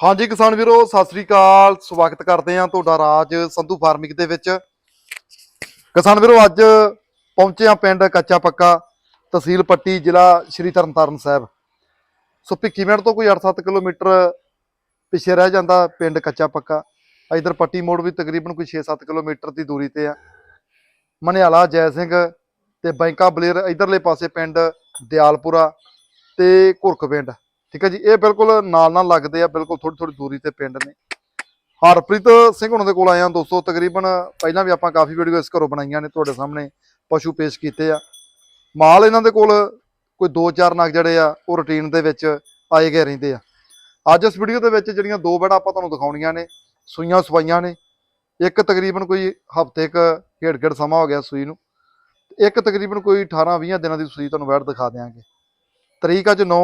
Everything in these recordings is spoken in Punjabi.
ਹਾਂਜੀ ਕਿਸਾਨ ਵੀਰੋ, ਸਤਿ ਸ੍ਰੀ ਅਕਾਲ। ਸਵਾਗਤ ਕਰਦੇ ਹਾਂ ਤੁਹਾਡਾ ਰਾਜ ਸੰਧੂ ਫਾਰਮਿੰਗ ਦੇ ਵਿੱਚ। ਕਿਸਾਨ ਵੀਰੋ, ਅੱਜ ਪਹੁੰਚੇ ਹਾਂ ਪਿੰਡ ਕੱਚਾ ਪੱਕਾ, ਤਹਿਸੀਲ ਪੱਟੀ, ਜ਼ਿਲ੍ਹਾ ਸ਼੍ਰੀ ਤਰਨਤਾਰਨ ਸਾਹਿਬ। ਸੋ ਭਿੱਖੀਵਿੰਡ ਤੋਂ ਕੋਈ 8-7 ਕਿਲੋਮੀਟਰ ਪਿੱਛੇ ਰਹਿ ਜਾਂਦਾ ਪਿੰਡ ਕੱਚਾ ਪੱਕਾ। ਇਧਰ ਪੱਟੀ ਮੋੜ ਵੀ ਤਕਰੀਬਨ ਕੋਈ 6-7 ਕਿਲੋਮੀਟਰ ਦੀ ਦੂਰੀ ਤੇ ਆ। ਮਨਿਆਲਾ ਜੈ ਸਿੰਘ ਤੇ ਬੈਂਕਾ ਬਲੇਰ ਇਧਰਲੇ ਪਾਸੇ ਪਿੰਡ ਦਿਆਲਪੁਰਾ ਤੇ ਘੁਰਕ ਪਿੰਡ। ਠੀਕ ਹੈ ਜੀ, ਇਹ ਬਿਲਕੁਲ ਨਾਲ ਨਾਲ ਲੱਗਦੇ ਆ, ਬਿਲਕੁਲ ਥੋੜੀ ਥੋੜੀ ਦੂਰੀ ਤੇ ਪਿੰਡ ਨੇ। ਹਰਪ੍ਰੀਤ ਸਿੰਘ ਹੁਣਾਂ ਦੇ ਕੋਲ ਆਏ ਆ ਦੋਸਤੋ, ਤਕਰੀਬਨ ਪਹਿਲਾਂ ਵੀ ਆਪਾਂ ਕਾਫੀ ਵੀਡੀਓ ਇਸ ਘਰੋਂ ਬਣਾਈਆਂ ਨੇ ਤੁਹਾਡੇ ਸਾਹਮਣੇ, ਪਸ਼ੂ ਪੇਸ਼ ਕੀਤੇ ਆ। ਮਾਲ ਇਹਨਾਂ ਦੇ ਕੋਲ ਕੋਈ 2-4 ਨਗ ਜਿਹੜੇ ਆ, ਉਹ ਰੁਟੀਨ ਦੇ ਵਿੱਚ ਆਏ ਗਏ ਰਹਿੰਦੇ ਆ। ਅੱਜ ਇਸ ਵੀਡੀਓ ਦੇ ਵਿੱਚ ਜਿਹੜੀਆਂ ਦੋ ਬੜਾ ਆਪਾਂ ਤੁਹਾਨੂੰ ਦਿਖਾਉਣੀਆਂ ਨੇ, ਸੂਈਆਂ ਸਵਾਈਆਂ ਨੇ। ਇੱਕ ਤਕਰੀਬਨ ਕੋਈ ਹਫ਼ਤੇ ਕ ਢੇੜ ਢੇੜ ਸਮਾਂ ਹੋ ਗਿਆ ਸੂਈ ਨੂੰ। ਇੱਕ ਤਕਰੀਬਨ ਕੋਈ 18-20 ਦਿਨਾਂ ਦੀ ਸੂਈ ਤੁਹਾਨੂੰ ਵੈਟ ਦਿਖਾ ਦਿਆਂਗੇ। ਤਰੀਕ ਅੱਜ 9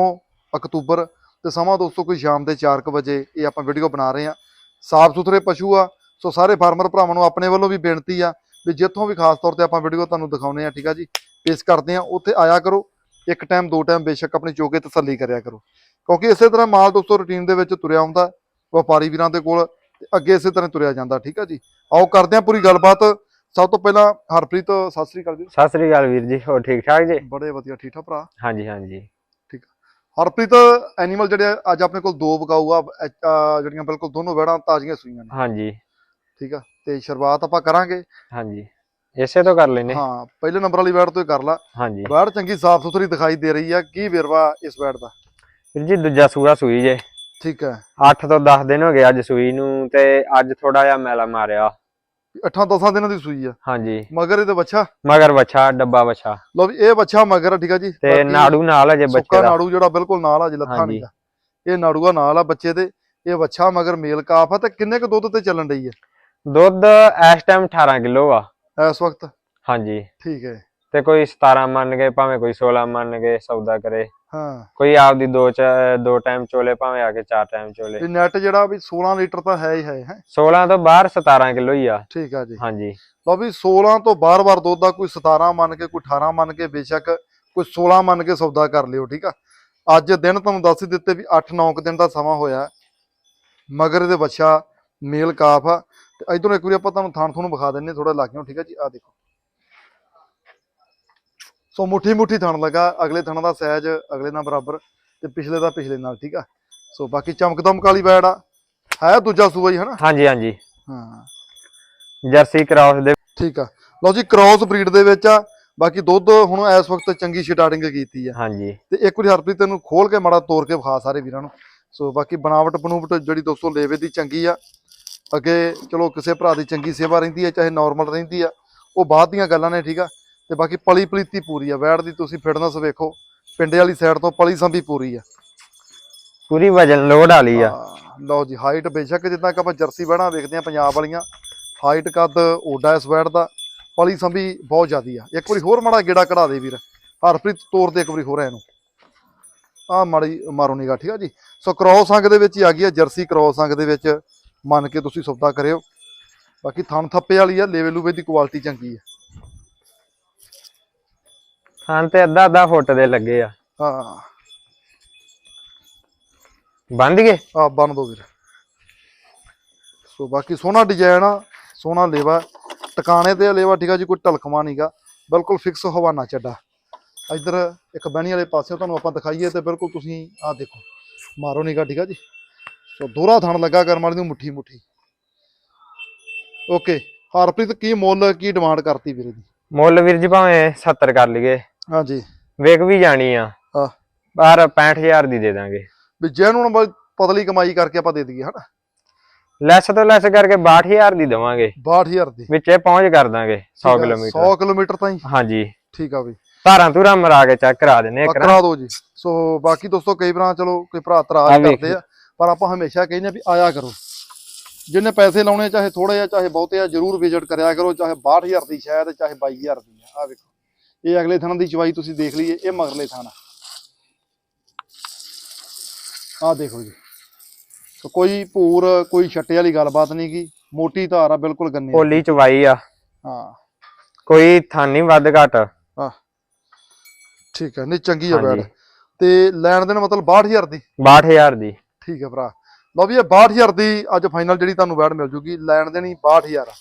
ਅਕਤੂਬਰ ਤੇ ਸਮਾਂ ਦੋਸਤੋ ਕੋਈ ਸ਼ਾਮ ਦੇ 4:00 ਵਜੇ ਇਹ ਆਪਾਂ ਵੀਡੀਓ ਬਣਾ ਰਹੇ ਆ ਸਾਫ਼ ਸੁਥਰੇ ਪਸ਼ੂ ਆ ਸੋ ਸਾਰੇ ਫਾਰਮਰ ਭਰਾਵਾਂ ਨੂੰ ਆਪਣੇ ਵੱਲੋਂ ਵੀ ਬੇਨਤੀ ਆ ਵੀ ਜਿੱਥੋਂ ਵੀ ਖਾਸ ਤੌਰ ਤੇ ਆਪਾਂ ਵੀਡੀਓ ਤੁਹਾਨੂੰ ਦਿਖਾਉਨੇ ਆ ਠੀਕ ਆ ਜੀ? ਪੇਸ਼ ਕਰਦੇ ਆ ਉੱਥੇ ਆਇਆ ਕਰੋ ਇੱਕ ਟਾਈਮ ਦੋ ਟਾਈਮ ਬੇਸ਼ੱਕ ਆਪਣੀ ਚੋਕੇ ਤਸੱਲੀ ਕਰਿਆ ਕਰੋ। ਕਿਉਂਕਿ ਇਸੇ ਤਰ੍ਹਾਂ ਮਾਲ ਦੋਸਤੋ ਰੁਟੀਨ ਦੇ ਵਿੱਚ ਤੁਰਿਆ ਹੁੰਦਾ ਵਪਾਰੀ ਵੀਰਾਂ ਦੇ ਕੋਲ ਅੱਗੇ ਇਸੇ ਤਰ੍ਹਾਂ ਤੁਰਿਆ ਜਾਂਦਾ ਠੀਕ ਆ ਜੀ? ਆਓ ਕਰਦੇ ਆ ਪੂਰੀ ਗੱਲਬਾਤ। ਸਭ ਤੋਂ ਪਹਿਲਾਂ ਹਰਪ੍ਰੀਤ ਸਤਿ ਸ੍ਰੀ ਅਕਾਲ ਜੀ ਸਤਿ ਸ੍ਰੀ ਅਕਾਲ ਵੀਰ ਜੀ ਹੋਰ ਠੀਕ ਠਾਕ ਜੀ? ਬੜੇ ਵਧੀਆ ਠੀਕ ਠਾਕ ਭਰਾ? ਹਾਂਜੀ ਹਾਂਜੀ। ਹਰਪ੍ਰੀਤ ਐਨੀਮਲ ਜਿਹੜੇ ਆ, ਅੱਜ ਆਪਣੇ ਕੋਲ ਦੋ ਵਿਕਾਊ ਆ ਜਿਹੜੀਆਂ ਬਿਲਕੁਲ ਦੋਨੋਂ ਵੜਾਂ ਤਾਜ਼ੀਆਂ ਸੂਈਆਂ ਨੇ। ਹਾਂਜੀ। ਠੀਕ ਆ? ਤੇ ਸ਼ੁਰੂਆਤ ਆਪਾਂ ਕਰਾਂਗੇ। ਹਾਂਜੀ। ਇਸੇ ਤੋਂ ਕਰ ਲੈਨੇ ਹਾਂ ਪਹਿਲੇ ਨੰਬਰ ਵਾਲੀ ਵੈੜ ਤੋਂ ਹੀ ਕਰ ਲਾ। ਹਾਂਜੀ। ਵੈੜ ਚੰਗੀ ਸਾਫ਼ ਸੁਥਰੀ ਦਿਖਾਈ ਦੇ ਰਹੀ ਆ। ਕੀ ਵੇਰਵਾ ਇਸ ਵੈੜ ਦਾ? ਵੀਰ ਜੀ ਦੂਜਾ ਸੂਆ ਸੂਈ ਜੇ। ਠੀਕ ਹੈ 8 ਤੋਂ 10 ਦਿਨ ਹੋ ਗਏ ਅੱਜ ਸੂਈ ਨੂੰ ਤੇ ਅੱਜ ਥੋੜਾ ਜਿਹਾ ਮੈਲਾ ਮਾਰਿਆ। 8-10 ਦਿਨਾਂ ਦੀ ਸੂਈ ਆ। ਹਾਂਜੀ। ਮਗਰ ਇਹਦੇ ਬੱਚਾ? ਮਗਰ ਬੱਚਾ ਡੱਬਾ ਬੱਚਾ। ਲੋ ਵੀ ਇਹ ਬੱਚਾ ਮਗਰ ਆ, ਠੀਕ ਆ ਜੀ? ਤੇ ਨਾੜੂ ਨਾਲ ਅਜੇ ਬੱਚੇ ਸੁੱਕਾ ਦਾ। ਨਾੜੂ ਜਿਹੜਾ ਬਿਲਕੁਲ ਨਾਲ ਆ ਜੀ ਲੱਥਾ। ਨਹੀਂ ਇਹ ਨਾੜੂਆ ਨਾਲ ਆ ਬੱਚੇ ਦੇ। ਇਹ ਬੱਚਾ ਮਗਰ ਮੇਲ ਕਾਫ ਆ ਤੇ ਕਿੰਨੇ ਕੁ ਦੁੱਧ ਤੇ ਚੱਲਣ ਰਹੀ ਦੁੱਧ ਇਸ ਟਾਈਮ 18 ਕਿਲੋ ਆ। ਆ ਇਸ ਵਕਤ? ਹਾਂਜੀ। ਠੀਕ ਹੈ। ਤੇ ਕੋਈ 17 ਮੰਨ ਗਏ ਭਾਵੇਂ ਕੋਈ 16 ਮੰਨ ਗਏ ਸੌਦਾ ਕਰੇ। ਹਾਂ। ਕੋਈ ਆਪਦੀ ਦੋ ਚ ਦੋ ਟਾਈਮ ਚੋਲੇ ਭਾਵੇਂ ਆ ਕੇ ਚਾਰ ਟਾਈਮ ਚੋਲੇ। ਤੇ ਨੈਟ ਜਿਹੜਾ ਵੀ 16 ਲੀਟਰ ਤਾਂ ਹੈ ਹੀ ਹੈ ਹੈ? 16 ਤੋਂ ਬਾਹਰ 17 ਕਿਲੋ ਹੀ ਆ। ਠੀਕ ਆ ਜੀ। ਹਾਂਜੀ। ਲਓ ਵੀ 16 ਤੋਂ ਬਾਰ-ਬਾਰ ਦੁੱਧ ਦਾ ਕੋਈ 17 ਮੰਨ ਕੇ ਕੋਈ 18 ਮੰਨ ਕੇ ਬੇਸ਼ੱਕ ਕੋਈ 16 ਮੰਨ ਕੇ ਸੌਦਾ ਕਰ ਲਿਓ ਠੀਕ ਆ? ਅੱਜ ਦਿਨ ਤੁਹਾਨੂੰ ਦੱਸ ਹੀ ਦਿੱਤੇ ਵੀ 8-9 ਕੁ ਦਿਨ ਦਾ ਸਮਾਂ ਹੋਇਆ। ਮਗਰ ਇਹਦੇ ਬੱਚਾ ਮੇਲ ਕਾਫ ਆ। ਤੇ ਇਧਰੋਂ ਇੱਕ ਵਾਰੀ ਆਪਾਂ ਤੁਹਾਨੂੰ ਥਾਣ ਤੁਹਾਨੂੰ ਵਿਖਾ ਦਿੰਨੇ ਥੋੜਾ ਲਾਗਿਓ ਠੀਕ ਆ ਜੀ? ਆ ਦੇਖੋ। ਸੋ ਮੁੱਠੀ ਮੁੱਠੀ ਥਣ ਲਗਾ ਅਗਲੇ ਥਣ ਦਾ ਸਾਈਜ਼ ਅਗਲੇ ਨਾਲ ਬਰਾਬਰ ਤੇ ਪਿਛਲੇ ਦਾ ਪਿਛਲੇ ਨਾਲ ਠੀਕ ਆ? ਸੋ ਬਾਕੀ ਚਮਕ ਦਮਕ ਵਾਲੀ ਬੈੜ ਆ। ਹੈ ਦੂਜਾ ਸੂਆ ਹੀ ਹਨਾ? ਹਾਂਜੀ ਹਾਂਜੀ। ਹਾਂ। ਜਰਸੀ ਕ੍ਰਾਸ ਦੇ ਠੀਕ ਆ। ਲਓ ਜੀ ਕ੍ਰਾਸ ਬਰੀਡ ਦੇ ਵਿੱਚ ਆ। ਬਾਕੀ ਦੁੱਧ ਹੁਣ ਇਸ ਵਕਤ ਚੰਗੀ ਸਟਾਰਟਿੰਗ ਕੀਤੀ ਆ। ਹਾਂਜੀ। ਤੇ ਇੱਕ ਵਾਰੀ ਹਰਪ੍ਰੀਤ ਤੈਨੂੰ ਖੋਲ ਕੇ ਮਾੜਾ ਤੋੜ ਕੇ ਵਿਖਾ ਸਾਰੇ ਵੀਰਾਂ ਨੂੰ। ਸੋ ਬਾਕੀ ਬਣਾਵਟ ਬਨੂਵਟ ਜਿਹੜੀ ਦੋਸਤੋ ਲੇਵੇ ਦੀ ਚੰਗੀ ਆ। ਅੱਗੇ ਚਲੋ ਕਿਸੇ ਭਰਾ ਦੀ ਚੰਗੀ ਸੇਵਾ ਰਹਿੰਦੀ ਆ ਚਾਹੇ ਨਾਰਮਲ ਰਹਿੰਦੀ ਆ। ਉਹ ਬਾਅਦ ਦੀਆਂ ਗੱਲਾਂ ਨੇ ਠੀਕ ਆ। ਤੇ ਬਾਕੀ ਪਲੀ ਪਲੀਤੀ ਪੂਰੀ ਆ। ਵੈੜ ਦੀ ਤੁਸੀਂ ਫਿਟਨੈਸ ਵੇਖੋ ਪਿੰਡੇ ਵਾਲੀ ਸਾਈਡ ਤੋਂ ਪਲੀ ਸੰਭੀ ਪੂਰੀ ਆ। ਪੂਰੀ ਵਜਨ ਲੋਡ ਵਾਲੀ ਆ। ਲਓ ਜੀ ਹਾਈਟ ਬੇਸ਼ੱਕ ਜਿੱਦਾਂ ਕਿ ਆਪਾਂ ਜਰਸੀ ਵੈੜਾਂ ਵੇਖਦੇ ਆ ਪੰਜਾਬ ਵਾਲੀਆਂ ਹਾਈਟ ਕੱਦ ਓਡਾ ਇਸ ਵੈੜ ਦਾ ਪਲੀ ਸੰਭੀ ਬਹੁਤ ਜ਼ਿਆਦੀ ਆ। ਇੱਕ ਵਾਰੀ ਹੋਰ ਮਾੜਾ ਗੇੜਾ ਕਢਾ ਦੇ ਵੀਰ ਹਰਪ੍ਰੀਤ ਤੋਰ ਦੇ ਇੱਕ ਵਾਰੀ ਹੋਰ ਇਹਨੂੰ। ਆ ਮਾੜੀ ਮਾਰੋ ਨਿਗਾ ਠੀਕ ਆ ਜੀ? ਸੋ ਕ੍ਰੋਸ ਅੰਗ ਦੇ ਵਿੱਚ ਹੀ ਆ ਗਈ ਆ ਜਰਸੀ ਕ੍ਰੋਸ ਅੰਗ ਦੇ ਵਿੱਚ। ਮੰਨ ਕੇ ਤੁਸੀਂ ਸੌਦਾ ਕਰਿਓ। ਬਾਕੀ ਥਣ ਥੱਪੇ ਵਾਲੀ ਆ ਲੇਵੇ ਲੂਵੇ ਦੀ ਕੁਆਲਿਟੀ ਚੰਗੀ ਆ। ਹਾਂ ਤੇ ਅੱਧਾ ਅੱਧਾ ਫੁੱਟ ਦੇ ਲੱਗੇ ਆ। ਹਾਂ। ਬੰਦ ਗਏ? ਆ ਬਣ ਦੋ ਵੀਰ। ਸੋ ਬਾਕੀ ਸੋਹਣਾ ਡਿਜ਼ਾਈਨ ਆ ਸੋਹਣਾ ਲੇਵਾ। ਟਿਕਾਣੇ ਤੇ ਲੇਵਾ ਠੀਕ ਆ ਜੀ ਕੋਈ ਢਲਕਮਾ ਨਹੀਂਗਾ ਬਿਲਕੁਲ ਫਿਕਸ ਹਵਾਨਾ ਚੱਡਾ। ਇੱਧਰ ਇੱਕ ਬਹਿਣੀ ਵਾਲੇ ਪਾਸੇ ਤੁਹਾਨੂੰ ਆਪਾਂ ਦਿਖਾਈਏ ਤੇ ਬਿਲਕੁਲ ਤੁਸੀਂ ਆ ਦੇਖੋ। ਮਾਰੋ ਨਿਗਾ ਠੀਕ ਆ ਜੀ। ਸੋ ਦੋਹਰਾ ਥਣ ਲੱਗਾ ਕਰਮ ਵਾਲੀ ਨੂੰ ਮੁੱਠੀ ਮੁੱਠੀ। ਓਕੇ ਹਰਪ੍ਰੀਤ ਕੀ ਮੁੱਲ ਕੀ ਡਿਮਾਂਡ ਕਰਤੀ ਵੀਰੇ ਦੀ? ਮੁੱਲ ਵੀਰ ਜੀ ਭਾਵੇਂ 70 ਕਰ ਲਈਏ। ਹਾਂਜੀ। ਵੇਖ ਵੀ ਜਾਣੀ ਆ। ਹਾਂ। ਪਰ 65000 ਦੀ ਦੇ ਦਾਂਗੇ। ਵੀ ਜਿਹਨੂੰ ਬਈ ਪਤਲੀ ਕਮਾਈ ਕਰਕੇ ਆਪਾਂ ਦੇ ਦਈਏ ਹਨਾ। ਲੈਸ ਤੋਂ ਲੈਸ ਕਰਕੇ 62000 ਦੀ ਦਵਾਂਗੇ। 62000 ਦੀ। ਵਿੱਚੇ ਪਹੁੰਚ ਕਰ ਦਾਂਗੇ 100 ਕਿਲੋਮੀਟਰ। 100 ਕਿਲੋਮੀਟਰ ਤਾਈਂ। ਹਾਂਜੀ। ਠੀਕ ਆ ਬਈ। ਧਾਰਾਂ ਧੂਰਾਂ ਮਰਾ ਕੇ ਚੈੱਕ ਕਰਾ ਦਿੰਨੇ ਇੱਕ ਕਰਾ ਦਿਓ ਜੀ। ਸੋ ਬਾਕੀ ਦੋਸਤੋ ਕਈ ਵਾਰਾਂ ਚਲੋ ਕੋਈ ਭਰਾ ਆ ਵੇਖ ਕਰਦੇ ਆ। ਪਰ ਆਪਾਂ ਹਮੇਸ਼ਾ ਕਹਿੰਦੇ ਆ ਵੀ ਆਇਆ ਕਰੋ। ਜਿੰਨੇ ਪੈਸੇ ਲਾਉਣੇ ਚਾਹੇ ਥੋੜੇ ਆ ਚਾਹੇ ਬਹੁਤੇ ਆ ਜਰੂਰ ਵਿਜ਼ਿਟ ਕਰਿਆ ਕਰੋ ਚਾਹੇ 62000 ਦੀ ਸ਼ਾਇਦ ਚਾਹੇ 22000 ਦੀ ਆ। ਵੇਖੋ। ਇਹ ਅਗਲੇ ਥਣ ਦੀ ਚਵਾਈ ਤੁਸੀਂ ਦੇਖ ਲਈਏ ਇਹ ਮਗਰਲੇ ਥਣ ਆ। ਦੇਖੋ ਜੀ। ਸੋ ਕੋਈ ਭੂਰ ਕੋਈ ਛੱਟੇ ਵਾਲੀ ਗੱਲਬਾਤ ਨਹੀਂ ਗੀ। ਮੋਟੀ ਧਾਰ ਆ ਬਿਲਕੁਲ ਗੰਨੇ। ਆ। ਪੋਲੀ ਚਵਾਈ ਆ। ਹਾਂ। ਕੋਈ ਥਾਨੀ ਵੱਧ ਘਟ। ਠੀਕ ਹੈ ਨਹੀਂ ਚੰਗੀ ਆ ਬੈਡ ਹਾਂਜੀ ਤੇ ਲੈਣ ਦੇਣ ਮਤਲਬ 62000 ਦੀ? 62000 ਦੀ। ਠੀਕ ਹੈ ਭਰਾ। ਲਓ ਵੀ ਇਹ 62000 ਦੀ ਅੱਜ ਫਾਈਨਲ ਜਿਹੜੀ ਤੁਹਾਨੂੰ ਵੈਟ ਮਿਲ ਜੂਗੀ ਲੈਣ ਦੇਣੀ 62000 ਆ।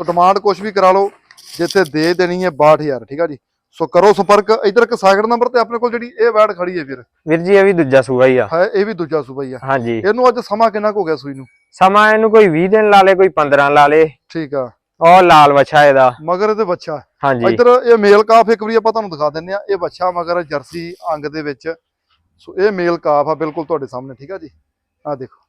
ਸੋ ਡਿਮਾਂਡ ਕੁਝ ਵੀ ਕਰਾ ਲਓ ਜਿੱਥੇ ਦੇ ਦੇਣੀ ਹੈ 62000 ਠੀਕ ਆ ਜੀ। ਸੋ ਕਰੋ ਸੰਪਰਕ ਇਧਰ ਇੱਕ ਸਾਗੜ ਨੰਬਰ ਤੇ ਆਪਣੇ ਕੋਲ ਜਿਹੜੀ ਇਹ ਵੈਟ ਖੜੀ ਹੈ ਵੀਰ। ਵੀਰ ਜੀ ਇਹ ਵੀ ਦੂਜਾ ਸੂਆ ਹੀ ਆ। ਹੈ ਇਹ ਵੀ ਦੂਜਾ ਸੂਬਾ ਹੀ ਆ। ਹਾਂਜੀ। ਇਹਨੂੰ ਅੱਜ ਸਮਾਂ ਕਿੰਨਾ ਕੁ ਹੋ ਗਿਆ ਸੂਈ ਨੂੰ? ਸਮਾਂ ਇਹਨੂੰ ਕੋਈ 20 ਦਿਨ ਲਾ ਲੇ ਕੋਈ 15 ਲਾ ਲੇ। ਠੀਕ ਆ। ਉਹ ਲਾਲ ਵਛਾ ਇਹਦਾ। ਮਗਰ ਇਹਦੇ ਬੱਚਾ ਹਾਂਜੀ। ਇੱਧਰ ਇਹ ਮੇਲ ਕਾਫ ਇੱਕ ਵਾਰੀ ਆਪਾਂ ਤੁਹਾਨੂੰ ਦਿਖਾ ਦਿੰਨੇ ਆ। ਇਹ ਬੱਚਾ ਮਗਰ ਜਰਸੀ ਅੰਗ ਦੇ ਵਿੱਚ। ਸੋ ਇਹ ਮੇਲ ਕਾਫ ਆ ਬਿਲਕੁਲ ਤੁਹਾਡੇ ਸਾਹਮਣੇ ਠੀਕ ਆ ਜੀ? ਆ ਦੇਖੋ।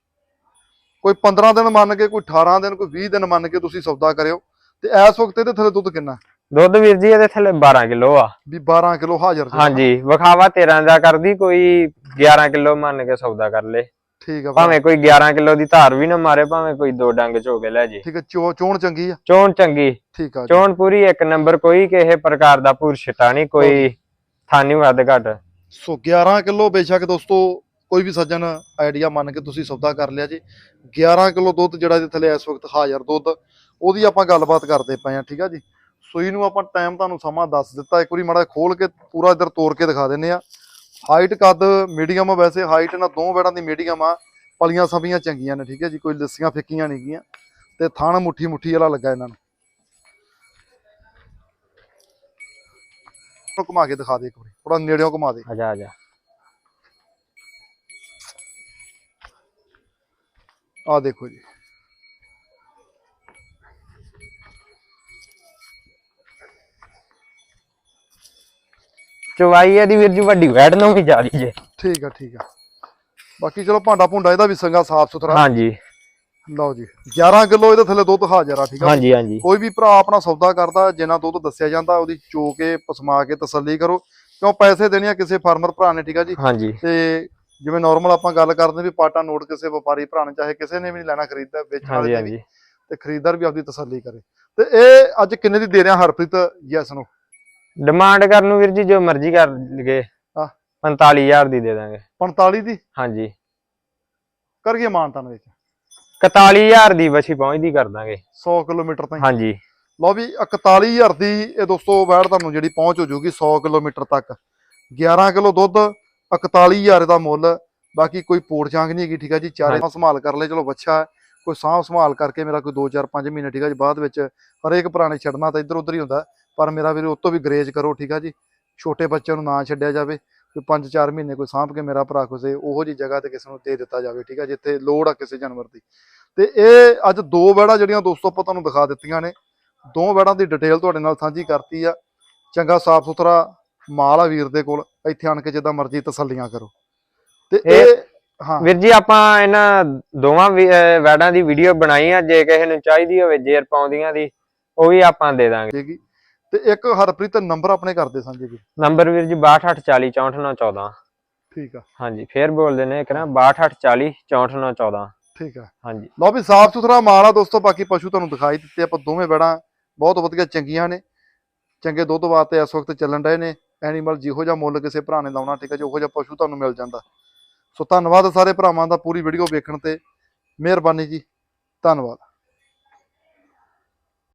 ਕੋਈ 15 ਦਿਨ ਮੰਨ ਕੇ ਕੋਈ 18 ਦਿਨ ਕੋਈ 20 ਦਿਨ ਮੰਨ ਕੇ ਤੁਸੀਂ ਸੌਦਾ ਕਰਿਓ। ਤੇ ਇਸ ਵਕਤ ਇਹਦੇ ਥੱਲੇ ਦੁੱਧ ਕਿੰਨਾ? ਦੁੱਧ ਵੀਰ ਜੀ ਇਹਦੇ ਥੱਲੇ 12 ਕਿਲੋ ਆ। ਵੀ 12 ਕਿਲੋ ਹਾਜ਼ਰ ਜੀ। ਹਾਂਜੀ ਵਿਖਾਵਾ 13 ਦਾ ਕਰਦੀ ਕੋਈ 11 ਕਿਲੋ ਮੰਨ ਕੇ ਸੌਦਾ ਕਰ ਲੇ। ਠੀਕ ਆ। ਭਾਵੇਂ ਕੋਈ 11 ਕਿਲੋ ਦੀ ਧਾਰ ਵੀ ਨਾ ਮਾਰੇ ਭਾਵੇਂ ਕੋਈ ਦੋ ਡੰਗ ਝੋ ਕੇ ਲੈ ਜੇ। ਠੀਕ ਆ ਚੋਣ ਚੰਗੀ ਆ। ਚੋਣ ਚੰਗੀ। ਠੀਕ ਆ। ਚੋਣ ਪੂਰੀ ਇੱਕ ਨੰਬਰ ਕੋਈ ਕਿਸੇ ਪ੍ਰਕਾਰ ਦਾ ਭੂਰ ਛਟਾ ਨਹੀਂ ਕੋਈ ਥਾਨੀ ਵੱਧ ਘਟ। ਸੋ 11 ਕਿਲੋ ਬੇਸ਼ੱਕ ਦੋਸਤੋ ਕੋਈ ਵੀ ਸੱਜਣ ਆਈਡੀਆ ਮੰਨ ਕੇ ਤੁਸੀਂ ਸੌਦਾ ਕਰ ਲਿਆ ਜੀ। 11 ਕਿਲੋ ਦੁੱਧ ਜਿਹੜਾ ਇਹਦੇ ਥੱਲੇ ਇਸ ਵਕਤ ਹਾਜ਼ਰ ਦੁੱਧ ਉਹਦੀ ਆਪਾਂ ਗੱਲਬਾਤ ਕਰਦੇ ਪਏ ਆ ਠੀਕ ਆ ਜੀ। ਸੂਈ ਨੂੰ ਆਪਾਂ ਟਾਈਮ ਤੁਹਾਨੂੰ ਸਮਾਂ ਦੱਸ ਦਿੱਤਾ ਇੱਕ ਵਾਰੀ ਮਾੜਾ ਖੋਲ ਕੇ ਪੂਰਾ ਇੱਧਰ ਤੋੜ ਕੇ ਦਿਖਾ ਦਿੰਨੇ ਆ ਹਾਈਟ ਕੱਦ ਮੀਡੀਅਮ ਆ ਵੈਸੇ ਹਾਈਟ ਇਹਨਾਂ ਦੋ ਬੈੜਾਂ ਦੀ ਮੀਡੀਅਮ ਆ ਪਲੀਆਂ ਸਭੀਆਂ ਚੰਗੀਆਂ ਨੇ ਠੀਕ ਹੈ ਜੀ ਕੋਈ ਲੱਸੀਆਂ ਫਿੱਕੀਆਂ ਨਹੀਂ ਗੀਆਂ ਤੇ ਥਣ ਮੁੱਠੀ ਮੁੱਠੀ ਵਾਲਾ ਲੱਗਾ ਇਹਨਾਂ ਨੂੰ। ਉਹ ਘੁਮਾ ਕੇ ਦਿਖਾ ਦੇ ਇੱਕ ਵਾਰੀ ਥੋੜਾ ਨੇੜਿਓਂ ਘੁਮਾ ਦੇ। ਆਜਾ ਆਜਾ ਆ ਦੇਖੋ ਜੀ। ਚਵਾਈ ਇਹਦੀ ਵੀਰ ਜੀ ਵੱਡੀ ਵੈੜ ਨੂੰ ਵੀ ਜਾਦੀ ਜੇ। ਠੀਕ ਆ ਠੀਕ ਆ। ਬਾਕੀ ਚਲੋ ਭਾਂਡਾ ਭੁੰਡਾ ਇਹਦਾ ਵੀ ਸੰਗਾ ਸਾਫ਼ ਸੁਥਰਾ। ਹਾਂਜੀ। ਲਓ ਜੀ 11 ਕਿਲੋ ਇਹਦੇ ਥੱਲੇ ਦੁੱਧ ਹਾਜ਼ਰ ਆ ਠੀਕ ਆ। ਹਾਂਜੀ ਹਾਂਜੀ। ਕੋਈ ਵੀ ਭਰਾ ਆਪਣਾ ਸੌਦਾ ਕਰਦਾ ਜਿੰਨਾ ਦੁੱਧ ਦੱਸਿਆ ਜਾਂਦਾ ਉਹਦੀ ਚੋ ਕੇ ਪਸਮਾ ਕੇ ਤਸੱਲੀ ਕਰੋ। ਕਿਉਂ ਪੈਸੇ ਦੇਣੇ ਆ ਕਿਸੇ ਫਾਰਮਰ ਭਰਾ ਨੇ ਠੀਕ ਆ ਜੀ? ਹਾਂਜੀ। ਤੇ ਜਿਵੇਂ ਨਾਰਮਲ ਆਪਾਂ ਗੱਲ ਕਰਦੇ ਵੀ ਪਾਟਾ ਨੋਟ ਕਿਸੇ ਵਪਾਰੀ ਭਰਾ ਨੇ ਚਾਹੇ ਕਿਸੇ ਨੇ ਵੀ ਨਹੀਂ ਲੈਣਾ ਖਰੀਦਦਾ ਵੇਚਣ ਵਾਲੇ ਨੇ ਵੀ ਤੇ ਖਰੀਦਦਾਰ ਵੀ ਆਪਦੀ ਤਸੱਲੀ ਕਰੇ। ਤੇ ਇਹ ਅੱਜ ਕਿੰਨੇ ਦੀ ਦੇ ਰਿਹਾ ਹਰਪ੍ਰੀਤ? ਯੈਸ ਨੂੰ ਡਿਮਾਂਡ ਕਰਨ ਨੂੰ ਵੀਰ ਜੀ ਜੋ ਮਰਜ਼ੀ ਕਰ ਲਗੇ ਹਾਂ। 45000 ਦੀ ਦੇ ਦਾਂਗੇ। 45 ਦੀ? ਹਾਂਜੀ। ਕਰ ਗਏ ਮਾਨਤਾਨ ਵਿੱਚ? 41000 ਦੀ ਵਛੀ ਪਹੁੰਚਦੀ ਕਰ ਦਾਂਗੇ। 100 ਕਿਲੋਮੀਟਰ ਤਾਈਂ? ਹਾਂਜੀ। ਲਓ ਵੀ 41000 ਦੀ ਇਹ ਦੋਸਤੋ ਵੈੜ ਤੁਹਾਨੂੰ ਜਿਹੜੀ ਪਹੁੰਚ ਹੋ ਜਾਊਗੀ 100 ਕਿਲੋਮੀਟਰ ਤੱਕ। 11 ਕਿਲੋ ਦੁੱਧ 41000 ਦਾ ਮੁੱਲ। ਬਾਕੀ ਕੋਈ ਪੋੜ ਚਾਂਗ ਨਹੀਂ ਹੈਗੀ ਠੀਕ ਆ ਜੀ? ਚਾਰੇ। ਸੰਭਾਲ ਕਰ ਲੈ ਚਲੋ ਬੱਚਾ ਕੋਈ ਸਾਂਭ ਸੰਭਾਲ ਕਰਕੇ ਮੇਰਾ ਕੋਈ 2 4 5 ਮਹੀਨੇ ਠੀਕ ਆ ਜੀ? ਬਾਅਦ ਵਿੱਚ ਹਰੇਕ ਪੁਰਾਣੇ ਛੱਡਣਾ ਤਾਂ ਇੱਧਰ ਉੱਧਰ ਹੀ ਹੁੰਦਾ। ਪਰ ਮੇਰਾ ਵੀਰ ਉਤੋਂ ਵੀ ਗਰੇਜ ਕਰੋ ਠੀਕ ਆ ਜੀ। ਛੋਟੇ ਬੱਚਿਆਂ ਨੂੰ ਨਾ ਛੱਡਿਆ ਜਾਵੇ ਕੋਈ 5 4 ਮਹੀਨੇ ਕੋਈ ਸਾਂਭ ਕੇ ਮੇਰਾ ਭਰਾ ਕਿਸੇ ਉਹੋ ਜੀ ਜਗ੍ਹਾ ਤੇ ਕਿਸੇ ਨੂੰ ਦੇ ਦਿੱਤਾ ਜਾਵੇ ਠੀਕ ਆ ਜਿੱਥੇ ਲੋੜ ਆ ਕਿਸੇ ਜਾਨਵਰ ਦੀ। ਤੇ ਇਹ ਅੱਜ ਦੋ ਵੈੜਾਂ ਜਿਹੜੀਆਂ ਦੋਸਤੋ ਆਪਾਂ ਤੁਹਾਨੂੰ ਦਿਖਾ ਦਿੱਤੀਆਂ ਨੇ ਦੋ ਵੈੜਾਂ ਦੀ ਡਿਟੇਲ ਤੁਹਾਡੇ ਨਾਲ ਸਾਂਝੀ ਕਰਤੀ ਆ। ਚੰਗਾ ਸਾਫ਼ ਸੁਥਰਾ ਮਾਲ ਆ ਵੀਰ ਦੇ ਕੋਲ ਇੱਥੇ ਆਣ ਕੇ ਜਿੱਦਾਂ ਮਰਜ਼ੀ ਤਸੱਲੀਆਂ ਕਰੋ। ਤੇ ਇਹ ਹਾਂ। ਵੀਰ ਜੀ ਆਪਾਂ ਇਹਨਾਂ ਦੋਵਾਂ ਵੀ- ਅਹ ਵੈੜਾਂ ਦੀ ਵੀਡੀਓ ਬਣਾਈ ਆ ਜੇ ਕਿਸੇ ਨੂੰ ਚਾਹੀਦੀ ਹੋਵੇ ਜੇਰ ਪਾਉਂਦੀਆਂ ਦੀ ਉਹ ਵੀ ਆਪਾਂ ਦੇ ਦਾਂਗੇ। ਜੇਗੀ ਤੇ ਇੱਕ ਹਰਪ੍ਰੀਤ ਨੰਬਰ ਆਪਣੇ ਕਰਦੇ ਸਾਂਝੇ ਜੀ। ਨੰਬਰ ਵੀਰ ਜੀ 6284464914 ਠੀਕ ਆ। ਹਾਂਜੀ ਫੇਰ ਬੋਲਦੇ ਨੇ ਇੱਕ ਨਾ 6284464914 ਠੀਕ ਆ। ਹਾਂਜੀ। ਲਓ ਵੀ ਸਾਫ਼ ਸੁਥਰਾ ਮਾਲ ਆ ਦੋਸਤੋ ਬਾਕੀ ਪਸ਼ੂ ਤੁਹਾਨੂੰ ਦਿਖਾਈ ਦਿੱਤੇ ਆਪਾਂ ਦੋਵੇਂ ਵੈੜਾਂ ਬਹੁਤ ਵਧੀਆ ਚੰਗੀਆਂ ਨੇ। ਚੰਗੇ ਦੁੱਧ ਵਾਸਤੇ ਇਸ ਵਕਤ ਚੱਲਣ ਰਹੇ ਨੇ ਐਨੀਮਲ ਜਿਹੋ ਜਿਹਾ ਮੁੱਲ ਕਿਸੇ ਭਰਾ ਨੇ ਲਾਉਣਾ ਠੀਕ ਹੈ ਜੀ ਉਹੋ ਜਿਹਾ ਪਸ਼ੂ ਤੁਹਾਨੂੰ ਮਿਲ ਜਾਂਦਾ। ਸੋ ਧੰਨਵਾਦ ਸਾਰੇ ਭਰਾਵਾਂ ਦਾ ਪੂਰੀ ਵੀਡੀਓ ਵੇਖਣ ਤੇ। ਮਿਹਰਬਾਨੀ ਜੀ ਧੰਨਵਾਦ।